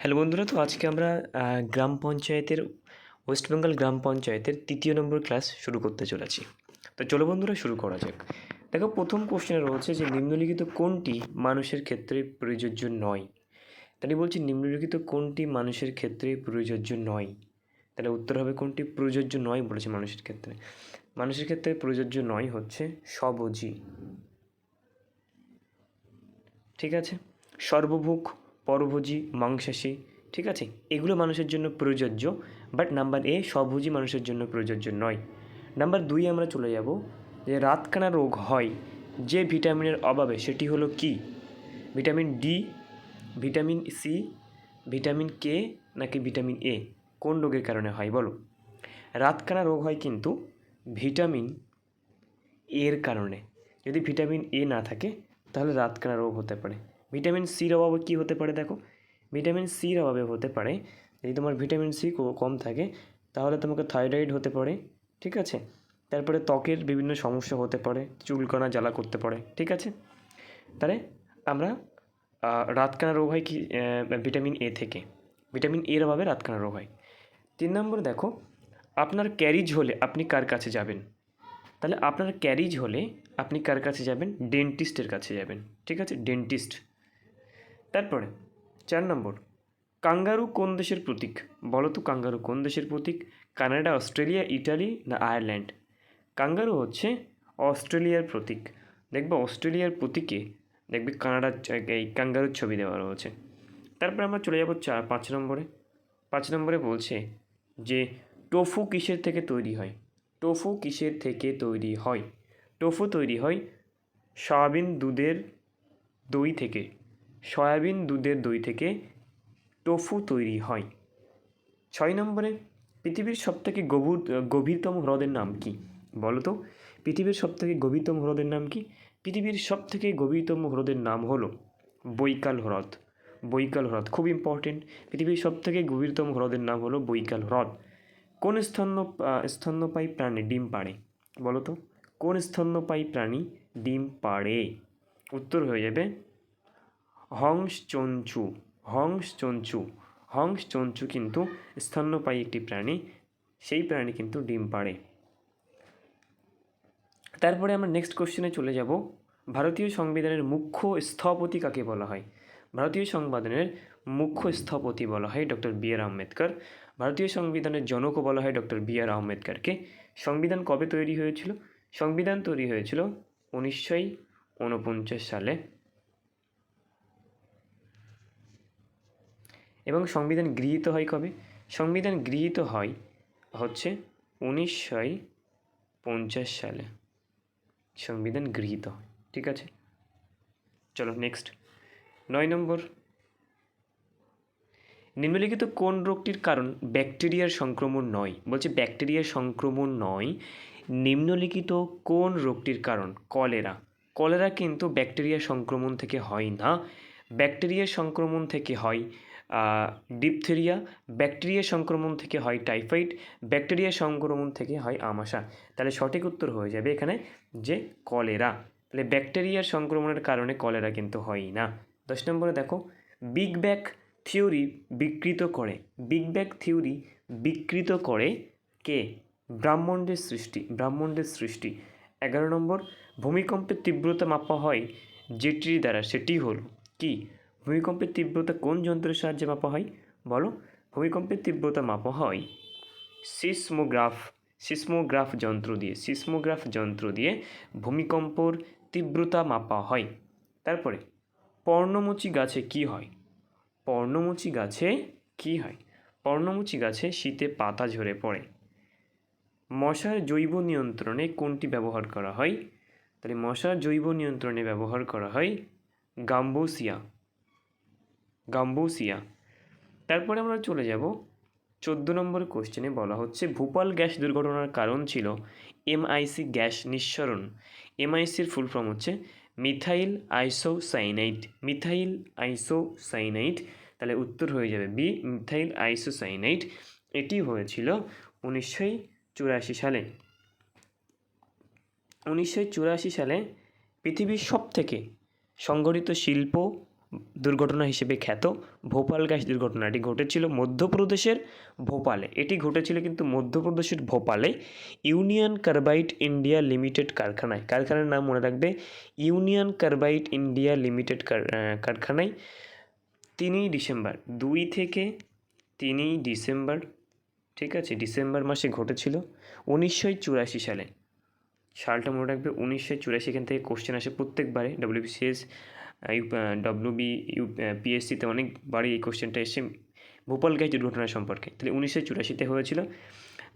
Hello বন্ধুরা, তো আজকে আমরা গ্রাম পঞ্চায়েতের, ওয়েস্ট বেঙ্গল গ্রাম পঞ্চায়েতের তৃতীয় নম্বর ক্লাস শুরু করতে চলেছি। তো চলো বন্ধুরা, শুরু করা যাক। দেখো, প্রথম কোশ্চেনে রয়েছে যে নিম্নলিখিত কোনটি মানুষের ক্ষেত্রে প্রযোজ্য নয়? তাহলে বলছি নিম্নলিখিত কোনটি মানুষের ক্ষেত্রে প্রযোজ্য নয়? তাহলে উত্তর হবে কোনটি প্রযোজ্য নয় বলেছে মানুষের ক্ষেত্রে। মানুষের ক্ষেত্রে প্রযোজ্য নয় হচ্ছে স্বভোজী ঠিক আছে? সর্বভুক পরভোজী, মাংসাশী, ঠিক আছে? এগুলো মানুষের জন্য প্রযোজ্য বাট নাম্বার এ স্বভোজী মানুষের জন্য প্রযোজ্য নয়। নাম্বার দুই আমরা চলে যাব, যে রাতকানা রোগ হয়, যে ভিটামিনের অভাবে, সেটি হলো কি? Vitamin D vitamin C vitamin K নাকি ভিটামিন এ কোন রোগের কারণে হয়, বলো? রাতকানা রোগ হয় কিন্তু ভিটামিন এর কারণে। যদি ভিটামিন এ না থাকে, তাহলে রাতকানা রোগ হতে পারে। ভিটামিন সির অভাবে কী হতে পারে দেখো? ভিটামিন সির অভাবে হতে পারে। যদি তোমার ভিটামিন সি কম থাকে, তাহলে তোমাকে থাইরয়েড হতে পারে, ঠিক আছে? তারপরে ত্বকের বিভিন্ন সমস্যা হতে পারে চুলকণা জ্বালা করতে পারে, ঠিক আছে? তাহলে আমরা রাতকানা রোগ হয় কি ভিটামিন এ থেকে। ভিটামিন এর অভাবে রাতকানা রোগ হয়। তিন নম্বর দেখো, আপনার ক্যারিজ হলে আপনি কার কাছে যাবেন? তাহলে আপনার ক্যারিজ হলে আপনি কার কাছে যাবেন? ডেন্টিস্টের কাছে যাবেন, ঠিক আছে? ডেন্টিস্ট। তারপরে, চার নম্বর। কাঙ্গারু কোন দেশের প্রতীক? বলো তো কাঙ্গারু কোন দেশের প্রতীক? কানাডা, অস্ট্রেলিয়া, ইটালি না আয়ারল্যান্ড? কাঙ্গারু হচ্ছে অস্ট্রেলিয়ার প্রতীক। দেখবে অস্ট্রেলিয়ার প্রতীকে দেখবে কানাডার এই কাঙ্গারুর ছবি দেওয়া রয়েছে। তারপরে আমরা চলে যাব চার পাঁচ নম্বরে। পাঁচ নম্বরে বলছে যে, টোফু কিসের থেকে তৈরি হয়? টোফু কিসের থেকে তৈরি হয়? টোফু তৈরি হয় সয়াবিন দুধের দই থেকে। সয়াবিন দুধের দই থেকে টোফু তৈরি হয়। ছয় নম্বরে, পৃথিবীর সবথেকে গভীর গভীরতম হ্রদের নাম কি? বলো তো, পৃথিবীর সবথেকে গভীরতম হ্রদের নাম কি? পৃথিবীর সবথেকে গভীরতম হ্রদের নাম হলো বৈকাল হ্রদ। বৈকাল হ্রদ খুব ইম্পর্টেন্ট পৃথিবীর সবথেকে গভীরতম হ্রদের নাম হলো বৈকাল হ্রদ। কোন স্তন্য, স্তন্যপায়ী প্রাণী ডিম পাড়ে? বলো তো, কোন স্তন্যপায়ী প্রাণী ডিম পাড়ে? উত্তর হয়ে যাবে হংস চঞ্চু হংস চঞ্চু হংস চঞ্চু কিন্তু স্তন্যপায়ী একটি প্রাণী। সেই প্রাণী কিন্তু ডিম পাড়ে। তারপরে আমরা নেক্সট কোশ্চেনে চলে যাব। ভারতীয় সংবিধানের মুখ্য স্থপতি কাকে বলা হয়? ভারতীয় সংবিধানের মুখ্য স্থপতি বলা হয় ডক্টর বি আর আম্বেদকর। ভারতীয় সংবিধানের জনকও বলা হয় ডক্টর বি আর আম্বেদকরকে। সংবিধান কবে তৈরি হয়েছিল? সংবিধান তৈরি হয়েছিল উনিশশো উনপঞ্চাশ সালে। এবং সংবিধান গৃহীত হয় কবে? সংবিধান গৃহীত হয় হচ্ছে উনিশশো পঞ্চাশ সালে। সংবিধান গৃহীত হয় ঠিক আছে? চলো নেক্সট নয় নম্বর। নিম্নলিখিত কোন রোগটির কারণ ব্যাকটেরিয়ার সংক্রমণ নয়? বলছে ব্যাকটেরিয়ার সংক্রমণ নয়, নিম্নলিখিত কোন রোগটির কারণ? কলেরা। কলেরা কিন্তু ব্যাকটেরিয়া সংক্রমণ থেকে হয় না। ব্যাকটেরিয়া সংক্রমণ থেকে হয় ডিপথেরিয়া ব্যাকটেরিয়া সংক্রমণ থেকে হয় টাইফয়েড ব্যাকটেরিয়া সংক্রমণ থেকে হয় আমাশা। তাহলে সঠিক উত্তর হয়ে যাবে এখানে যে কলেরা তাহলে ব্যাকটেরিয়ার সংক্রমণের কারণে কলেরা কিন্তু হয় না। দশ নম্বরে দেখো বিগ ব্যাক থিওরি বিকৃত করে। বিগ ব্যাক থিওরি বিকৃত করে কে? ব্রাহ্মণ্ডের সৃষ্টি ব্রাহ্মণ্ডের সৃষ্টি। এগারো নম্বর, ভূমিকম্পের তীব্রতা মাপা হয় যেটির দ্বারা, সেটি হল কি? ভূমিকম্পের তীব্রতা কোন যন্ত্রের সাহায্যে মাপা হয়? বলো। ভূমিকম্পের তীব্রতা মাপা হয় সিসমোগ্রাফ সিসমোগ্রাফ যন্ত্র দিয়ে, সিসমোগ্রাফ যন্ত্র দিয়ে ভূমিকম্পর তীব্রতা মাপা হয়। তারপরে, পর্ণমোচী গাছে কি হয়? পর্ণমোচী গাছে কি হয়? পর্ণমোচী গাছে শীতে পাতা ঝরে পড়ে। মশার জৈব নিয়ন্ত্রণে কোনটি ব্যবহার করা হয়? তাহলে মশার জৈব নিয়ন্ত্রণে ব্যবহার করা হয় গাম্বোসিয়া। গাম্বোসিয়া। তারপরে আমরা চলে যাব চোদ্দ নম্বর কোশ্চেনে বলা হচ্ছে, ভূপাল গ্যাস দুর্ঘটনার কারণ ছিল এমআইসি গ্যাস নিঃসরণ। এমআইসির ফুল ফর্ম হচ্ছে মিথাইল আইসোসাইনাইড মিথাইল আইসোসাইনাইড তাহলে উত্তর হয়ে যাবে বি মিথাইল আইসোসাইনাইড এটি হয়েছিল উনিশশো চুরাশি সালে। উনিশশো চুরাশি সালে পৃথিবীর সব থেকে সংগঠিত শিল্প দুর্ঘটনা হিসেবে খ্যাত ভোপাল গ্যাস দুর্ঘটনাটি ঘটেছিল মধ্যপ্রদেশের ভোপালে। এটি ঘটেছিল কিন্তু মধ্যপ্রদেশের ভোপালে ইউনিয়ন কার্বাইড ইন্ডিয়া লিমিটেড কারখানায়। কারখানার নাম মনে রাখবে ইউনিয়ন কার্বাইড ইন্ডিয়া লিমিটেড কারখানায়। তিনই ডিসেম্বর, দুই থেকে তিনই ডিসেম্বর, ঠিক আছে, ডিসেম্বর মাসে ঘটেছিল উনিশশো চুরাশি সালে। সালটা মনে রাখবে উনিশশো চুরাশি, এখান থেকে কোশ্চেন আসে প্রত্যেকবারে। ডব্লিউবিসিএস ডব্লিউবি ইউ পিএসসিতে অনেকবারই এই কোশ্চেনটা এসে ভোপাল গ্যাস দুর্ঘটনা সম্পর্কে। তাহলে উনিশশো চুরাশিতে হয়েছিল,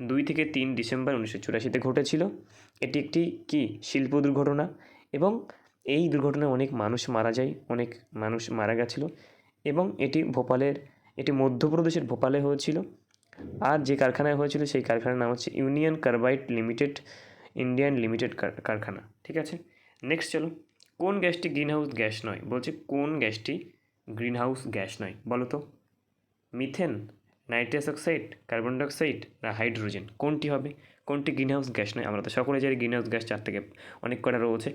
দুই থেকে তিন ডিসেম্বর উনিশশো চুরাশিতে ঘটেছিল। এটি একটি কি? শিল্প দুর্ঘটনা এবং এই দুর্ঘটনায় অনেক মানুষ মারা যায়, অনেক মানুষ মারা গেছিল এবং এটি ভোপালের, এটি মধ্যপ্রদেশের ভোপালে হয়েছিল। আর যে কারখানায় হয়েছিল সেই কারখানার নাম হচ্ছে Union Carbide Limited Indian Limited কারখানা। ঠিক আছে? নেক্সট চলো। কোন গ্যাসটি গ্রিনহাউস গ্যাস নয়? বলছে কোন গ্যাসটি গ্রিনহাউস গ্যাস নয়? বলো তো। Methane, nitrous oxide, carbon dioxide না হাইড্রোজেন? কোনটি হবে? কোনটি গ্রিনহাউস গ্যাস নয়? আমরা তো সকলে জানি গ্রিনহাউস গ্যাস চার থেকে অনেক কটা রয়েছে।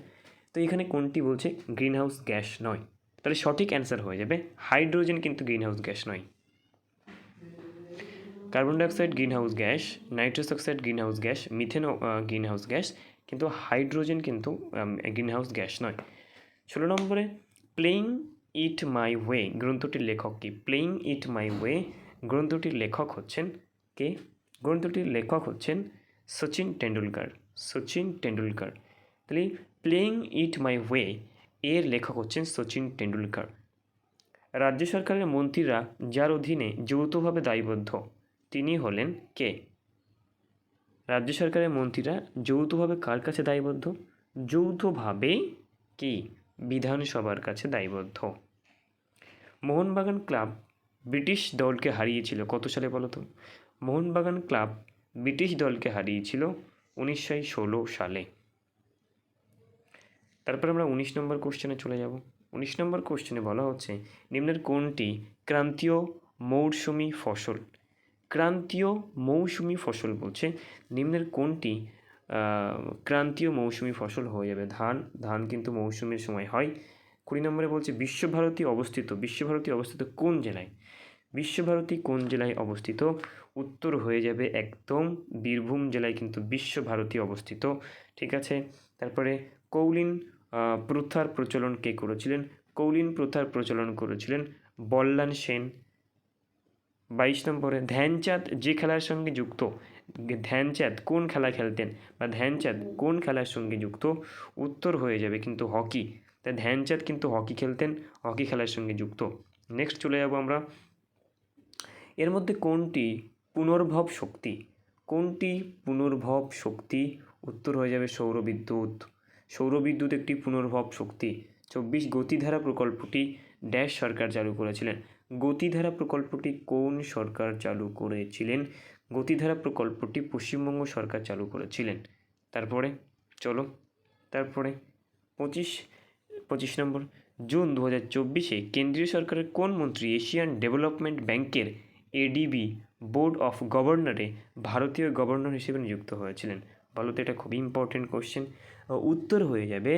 তো এখানে কোনটি বলছে গ্রিনহাউস গ্যাস নয়? তাহলে সঠিক অ্যান্সার হয়ে যাবে হাইড্রোজেন কিন্তু গ্রিনহাউস গ্যাস নয়। Carbon dioxide greenhouse gas, nitrous oxide greenhouse gas মিথেনও greenhouse gas, কিন্তু হাইড্রোজেন কিন্তু গ্রিনহাউস গ্যাস নয়। ষোলো নম্বরে প্লেইং ইট মাই ওয়ে গ্রন্থটির লেখক কি? প্লেইং ইট মাই ওয়ে গ্রন্থটির লেখক হচ্ছেন কে? গ্রন্থটির লেখক হচ্ছেন সচিন টেন্ডুলকার সচিন টেন্ডুলকার তাহলে প্লেইং ইট মাই ওয়ে এর লেখক হচ্ছেন সচিন টেন্ডুলকার রাজ্য সরকারের মন্ত্রীরা যার অধীনে যৌথভাবে দায়বদ্ধ, তিনি হলেন কে? রাজ্য সরকারের মন্ত্রীরা যৌথভাবে কার কাছে দায়বদ্ধ? যৌথভাবে কি? বিধানসভার কাছে দায়বদ্ধ। মোহনবাগান ক্লাব ব্রিটিশ দলকে হারিয়েছিল। কত সালে বলো তো? মোহনবাগান ক্লাব ব্রিটিশ দলকে হারিয়েছিল উনিশশো ষোলো সালে। তারপর আমরা উনিশ নম্বর কোশ্চেনে চলে যাব। উনিশ নম্বর কোশ্চেনে বলা হচ্ছে, নিম্নের কোনটি ক্রান্তীয় মৌসুমি ফসল? ক্রান্তীয় মৌসুমি ফসল বলছে, নিম্নের কোনটি ক্রান্তীয় মৌসুমি ফসল হয়ে যাবে ধান। ধান কিন্তু মৌসুমের সময় হয়। কুড়ি নম্বরে বলছে, বিশ্বভারতী অবস্থিত। বিশ্বভারতী অবস্থিত কোন জেলায়? বিশ্বভারতী কোন জেলায় অবস্থিত? উত্তর হয়ে যাবে একদম বীরভূম জেলায় কিন্তু বিশ্বভারতী অবস্থিত। ঠিক আছে? তারপরে কৌলিন প্রথার প্রচলন কে করেছিলেন? কৌলিন প্রথার প্রচলন করেছিলেন বল্লান সেন। বাইশ নম্বরে, ধ্যানচাঁদ যে খেলার সঙ্গে যুক্ত ধ্যানচাঁদ কোন খেলা খেলতেন বা ধ্যানচাঁদ কোন খেলার সঙ্গে যুক্ত? উত্তর হয়ে যাবে কিন্তু হকি। তাই ধ্যানচাঁদ কিন্তু হকি খেলতেন, হকি খেলার সঙ্গে যুক্ত। নেক্সট চলে যাব আমরা। এর মধ্যে কোনটি পুনর্ভব শক্তি? কোনটি পুনর্ভব শক্তি? উত্তর হয়ে যাবে সৌরবিদ্যুৎ। সৌরবিদ্যুৎ একটি পুনর্ভব শক্তি। চব্বিশ গতিধারা প্রকল্পটি ড্যাশ সরকার চালু করেছিলেন। গতিধারা প্রকল্পটি কোন সরকার চালু করেছিলেন? গতিধারা প্রকল্পটি পশ্চিমবঙ্গ সরকার চালু করেছিলেন। তারপরে, চলো, তারপরে পঁচিশ পঁচিশ নম্বর, জুন দু হাজার চব্বিশে কেন্দ্রীয় সরকারের কোন মন্ত্রী এশিয়ান ডেভেলপমেন্ট ব্যাংকের এডিবি বোর্ড অফ গভর্নরে ভারতীয় গভর্নর হিসেবে নিযুক্ত হয়েছিলেন? বলো তো এটা খুবই ইম্পর্টেন্ট কোশ্চেন উত্তর হয়ে যাবে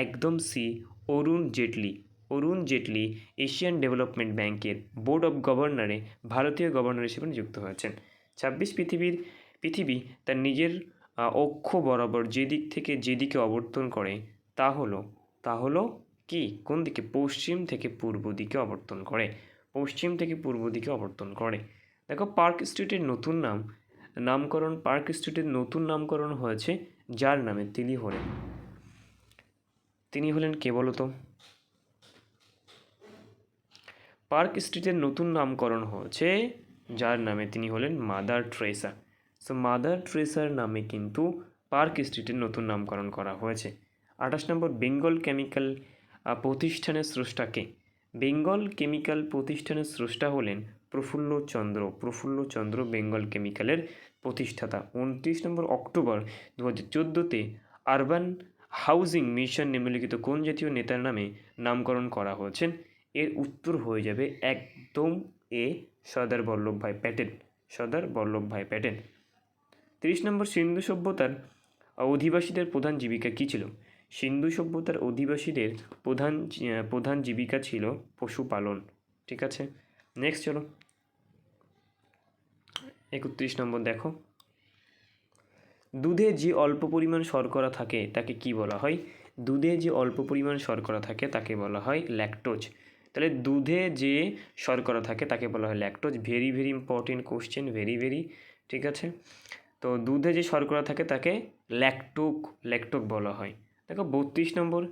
একদম C Arun Jaitley. Arun Jaitley Asian development ব্যাংকের বোর্ড অফ গভর্নরে ভারতীয় গভর্নর হিসেবে নিযুক্ত হয়েছেন। ছাব্বিশ পৃথিবীর, পৃথিবী তার নিজের অক্ষ বরাবর যে দিক থেকে যেদিকে অবর্তন করে, তা হলো তা হলো কি? কোন দিকে? পশ্চিম থেকে পূর্ব দিকে অবর্তন করে। পশ্চিম থেকে পূর্ব দিকে অবর্তন করে। দেখো, পার্ক স্ট্রিটের নতুন নাম, নামকরণ, পার্ক স্ট্রিটের নতুন নামকরণ হয়েছে, যার নামে তিনি হলেন। তিনি হলেন কে বলতো? পার্ক স্ট্রিটের নতুন নামকরণ হয়েছে যার নামে তিনি হলেন মাদার ট্রেসা। সো মাদার ট্রেসার নামে কিন্তু পার্ক স্ট্রিটের নতুন নামকরণ করা হয়েছে। আঠাশ নম্বর, বেঙ্গল কেমিক্যাল প্রতিষ্ঠানের স্রষ্টাকে বেঙ্গল কেমিক্যাল প্রতিষ্ঠানের স্রষ্টা হলেন প্রফুল্লচন্দ্র প্রফুল্লচন্দ্র বেঙ্গল কেমিক্যালের প্রতিষ্ঠাতা। উনত্রিশ নম্বর অক্টোবর দু হাজার চোদ্দোতে আরবান হাউজিং মিশন নিম্নলিখিত কোন জাতীয় নেতার নামে নামকরণ করা হয়েছেন এর উত্তর হয়ে যাবে একদম এ সর্দার বল্লভভাই প্যাটেল, সর্দার বল্লভভাই প্যাটেল। তিরিশ নম্বর সিন্ধু সভ্যতার অধিবাসীদের প্রধান জীবিকা কী ছিল? সিন্ধু সভ্যতার অধিবাসীদের প্রধান প্রধান জীবিকা ছিল পশুপালন, ঠিক আছে? নেক্সট চলো। একত্রিশ নম্বর দেখো। দুধে যে অল্প পরিমাণ শর্করা থাকে, তাকে কি বলা হয়? দুধে যে অল্প পরিমাণ শর্করা থাকে, তাকে বলা হয় ল্যাকটোজ তাহলে দুধে যে শর্করা থাকে তাকে বলা হয় lactose very very important question very very ঠিক আছে? তো দুধে যে শর্করা থাকে তাকে ল্যাকটোক ল্যাকটোক বলা হয়। দেখো বত্রিশ number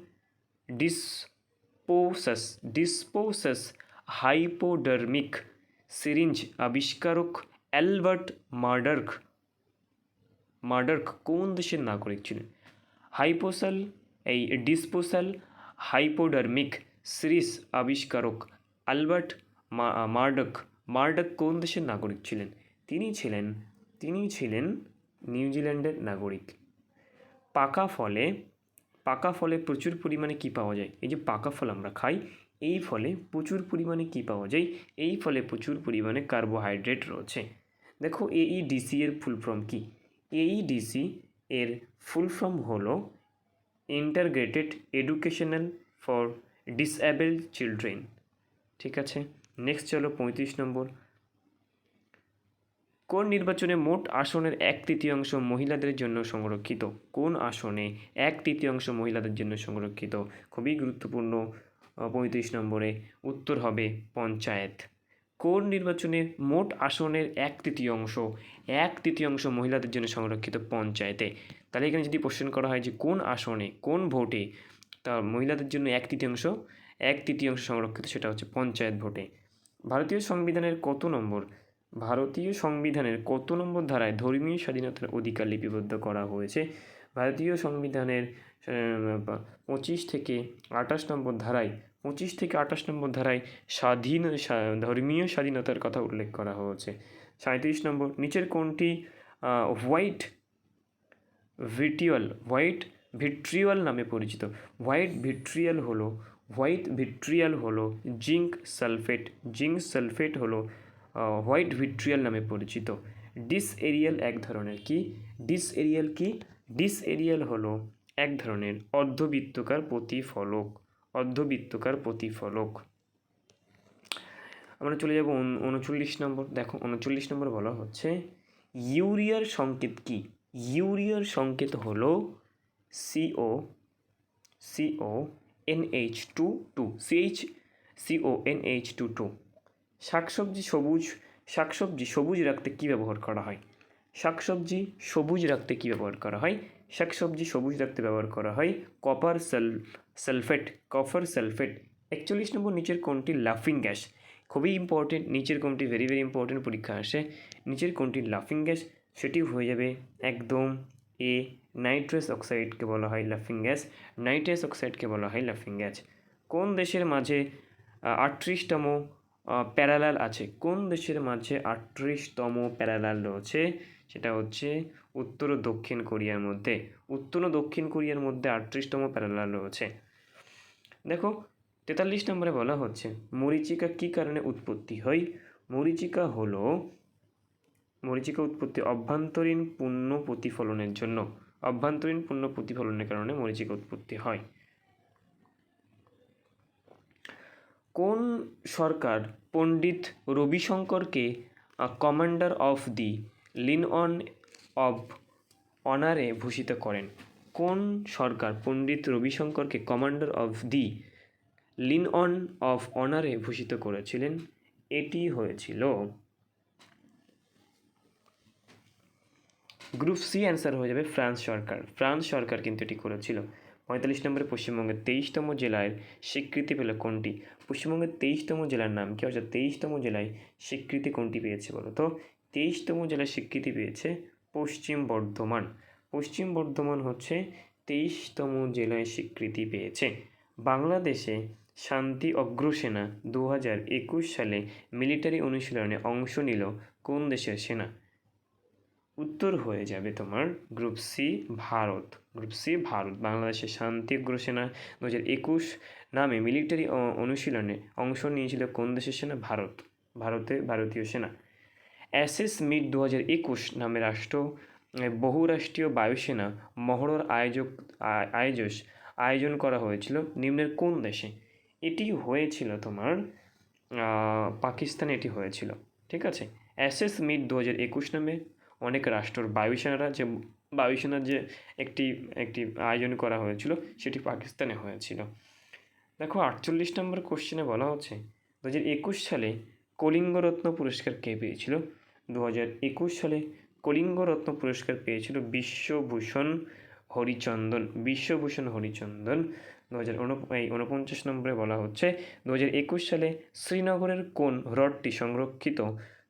disposable disposable hypodermic syringe আবিষ্কারক অ্যালবার্ট মার্ডার্ক। মার্ডার্ক কোন দেশের নাগরিক ছিলেন? হাইপোসাল, এই ডিসপোসাল হাইপোডার্মিক সিরিজ আবিষ্কারক আলবার্ট মার্ডক মার্ডক কোন দেশের নাগরিক ছিলেন? তিনি ছিলেন তিনি ছিলেন নিউজিল্যান্ডের নাগরিক। পাকা ফলে পাকা ফলে প্রচুর পরিমাণে কি পাওয়া যায়? এই যে পাকা ফল আমরা খাই, এই ফলে প্রচুর পরিমাণে কি পাওয়া যায়? এই ফলে প্রচুর পরিমাণে কার্বোহাইড্রেট রয়েছে। দেখো এইডিসি এর ফুল ফর্ম কি? এইডিসি এর ফুল ফর্ম হলো integrated educational for disabled children ঠিক আছে? নেক্সট চলো পঁয়ত্রিশ নম্বর। কোন নির্বাচনে মোট আসনের এক তৃতীয়াংশ মহিলাদের জন্য সংরক্ষিত? কোন আসনে এক তৃতীয়াংশ মহিলাদের জন্য সংরক্ষিত? খুবই গুরুত্বপূর্ণ পঁয়ত্রিশ নম্বরে উত্তর হবে পঞ্চায়েত। কোন নির্বাচনে মোট আসনের এক তৃতীয়াংশ এক তৃতীয়াংশ মহিলাদের জন্য সংরক্ষিত পঞ্চায়েতে? তাহলে এখানে যদি কোশ্চেন করা হয় যে কোন আসনে, কোন ভোটে তা মহিলাদের জন্য এক তৃতীয়াংশ এক তৃতীয়াংশ সংরক্ষিত, সেটা হচ্ছে পঞ্চায়েত ভোটে। ভারতীয় সংবিধানের কত নম্বর? ভারতীয় সংবিধানের কত নম্বর ধারায় ধর্মীয় স্বাধীনতার অধিকার লিপিবদ্ধ করা হয়েছে? ভারতীয় সংবিধানের পঁচিশ থেকে আঠাশ নম্বর ধারায়, পঁচিশ থেকে আঠাশ নম্বর ধারায় স্বাধীন ধর্মীয় স্বাধীনতার কথা উল্লেখ করা হয়েছে। সাঁত্রিশ নম্বর, নিচের কোনটি হোয়াইট ভিট্রিয়াল হোয়াইট ভিট্রিয়াল নামে পরিচিত। হোয়াইট ভিট্রিয়াল হলো হোয়াইট ভিট্রিয়াল হলো জিঙ্ক সালফেট জিঙ্ক সালফেট হলো হোয়াইট ভিট্রিয়াল নামে পরিচিত। ডিস এরিয়াল এক ধরনের কি? ডিস এরিয়াল কি? ডিস এরিয়াল হলো এক ধরনের অর্ধবৃত্তকার প্রতিফলক অর্ধবৃত্তকার প্রতিফলক। আমরা চলে যাব উন- উনচল্লিশ নম্বর, দেখো উনচল্লিশ নম্বর বলা হচ্ছে, ইউরিয়ার সংকেত কি? ইউরিয়ার সংকেত হলো CO CO NH two two CH CO NH two two শাকসবজি সবুজ শাকসবজি সবুজ রাখতে কী ব্যবহার করা হয়? শাকসবজি সবুজ রাখতে কী ব্যবহার করা হয়? শাকসবজি সবুজ রাখতে ব্যবহার করা হয় কপার সাল সালফেট কপার সালফেট একচল্লিশ নম্বর নিচের কোনটি লাফিং গ্যাস খুবই ইম্পর্টেন্ট নিচের কোনটি ভেরি ভেরি ইম্পর্টেন্ট পরীক্ষা আসে। নিচের কোনটি লাফিং গ্যাস সেটি হয়ে যাবে একদম এ, নাইট্রাস অক্সাইডকে বলা হয় লাফিং গ্যাস নাইট্রাস অক্সাইডকে বলা হয় লাফিং গ্যাস কোন দেশের মাঝে আটত্রিশতম প্যারালাল আছে? কোন দেশের মাঝে আটত্রিশতম প্যারালাল রয়েছে? সেটা হচ্ছে উত্তর ও দক্ষিণ কোরিয়ার মধ্যে। উত্তর ও দক্ষিণ কোরিয়ার মধ্যে আটত্রিশতম প্যারালাল রয়েছে। দেখো, তেতাল্লিশ নম্বরে বলা হচ্ছে, মরিচিকা কী কারণে উৎপত্তি হয়? মরিচিকা হলো মরিচিকা উৎপত্তি অভ্যন্তরীণ পূর্ণ প্রতিফলনের জন্য। অভ্যন্তরীণ পূর্ণ প্রতিফলনের কারণে মরিচিকা উৎপত্তি হয়। কোন সরকার Pandit রবিশঙ্করকে commander of the legion of অনারে ভূষিত করেন? কোন সরকার Pandit রবিশঙ্করকে commander of the legion of অনারে ভূষিত করেছিলেন? এটি হয়েছিল গ্রুপ সি অ্যান্সার হয়ে যাবে ফ্রান্স সরকার। ফ্রান্স সরকার কিন্তু এটি করেছিল। পঁয়তাল্লিশ নম্বরে পশ্চিমবঙ্গের তেইশতম জেলায় স্বীকৃতি পেল কোনটি? পশ্চিমবঙ্গের তেইশতম জেলার নাম কি? অর্থাৎ তেইশতম জেলায় স্বীকৃতি কোনটি পেয়েছে বলো তো? তেইশতম জেলায় স্বীকৃতি পেয়েছে পশ্চিম বর্ধমান। পশ্চিম বর্ধমান হচ্ছে তেইশতম জেলায় স্বীকৃতি পেয়েছে। বাংলাদেশে শান্তি অগ্রসেনা দু হাজার একুশ সালে মিলিটারি অনুশীলনে অংশ নিল কোন দেশের সেনা? উত্তর হয়ে যাবে তোমার group C Bharat. Group C Bharat, বাংলাদেশের শান্তি অগ্রসেনা দু হাজার একুশ নামে মিলিটারি অনুশীলনে অংশ নিয়েছিল কোন দেশের সেনা? ভারত। ভারতে ভারতীয় সেনা। অ্যাসেস মিট দু হাজার একুশ নামে রাষ্ট্র বহুরাষ্ট্রীয় বায়ুসেনা মহড়ার আয়োজক, আ- আয়োজক আয়োজন করা হয়েছিল নিম্নের কোন দেশে? এটি হয়েছিল তোমার পাকিস্তানে এটি হয়েছিল। ঠিক আছে? অ্যাসেস মিট দু হাজার একুশ নামে অনেক রাষ্ট্রর বায়ুসেনারা যে বায়ুসেনার যে একটি একটি আয়োজন করা হয়েছিল সেটি পাকিস্তানে হয়েছিল। দেখো আটচল্লিশ নম্বর কোশ্চেনে বলা হচ্ছে দু হাজার একুশ সালে কলিঙ্গরত্ন পুরস্কার কে পেয়েছিল? দু হাজার একুশ সালে কলিঙ্গরত্ন পুরস্কার পেয়েছিল বিশ্বভূষণ হরিচন্দন বিশ্বভূষণ হরিচন্দন। দু হাজার এই উনপঞ্চাশ নম্বরে বলা হচ্ছে দু হাজার একুশ সালে শ্রীনগরের কোন হ্রদটি সংরক্ষিত?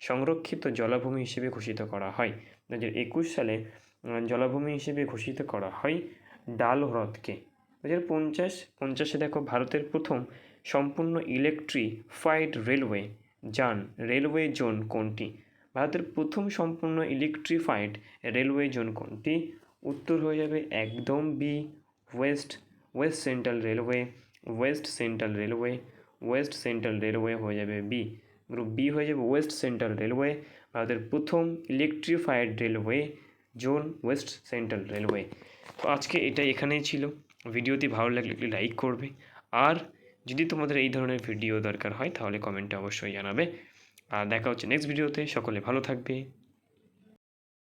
সংরক্ষিত জলাভূমি হিসেবে ঘোষিত করা হয়। দু একুশ সালে জলাভূমি হিসেবে ঘোষিত করা হয় ডাল হ্রদকে দু হাজার পঞ্চাশ, পঞ্চাশে দেখো ভারতের প্রথম সম্পূর্ণ ইলেকট্রিফাইড রেলওয়ে যান রেলওয়ে জোন কোনটি? ভারতের প্রথম সম্পূর্ণ ইলেকট্রিফাইড রেলওয়ে জোন কোনটি? উত্তর হয়ে যাবে একদম B west west central railway west central railway west central railway হয়ে যাবে বি গ্রুপ বি হয়ে যাবে ওয়েস্ট সেন্ট্রাল রেলওয়ে, ভারতের প্রথম electrified railway zone west central railway. তো আজকে এটা এখানেই ছিল। ভিডিওটি ভালো লাগলে একটু লাইক করবে। আর যদি তোমাদের এই ধরনের ভিডিও দরকার হয়, তাহলে কমেন্টে অবশ্যই জানাবে। আর দেখা হচ্ছে নেক্সট ভিডিওতে সকলে ভালো থাকবে।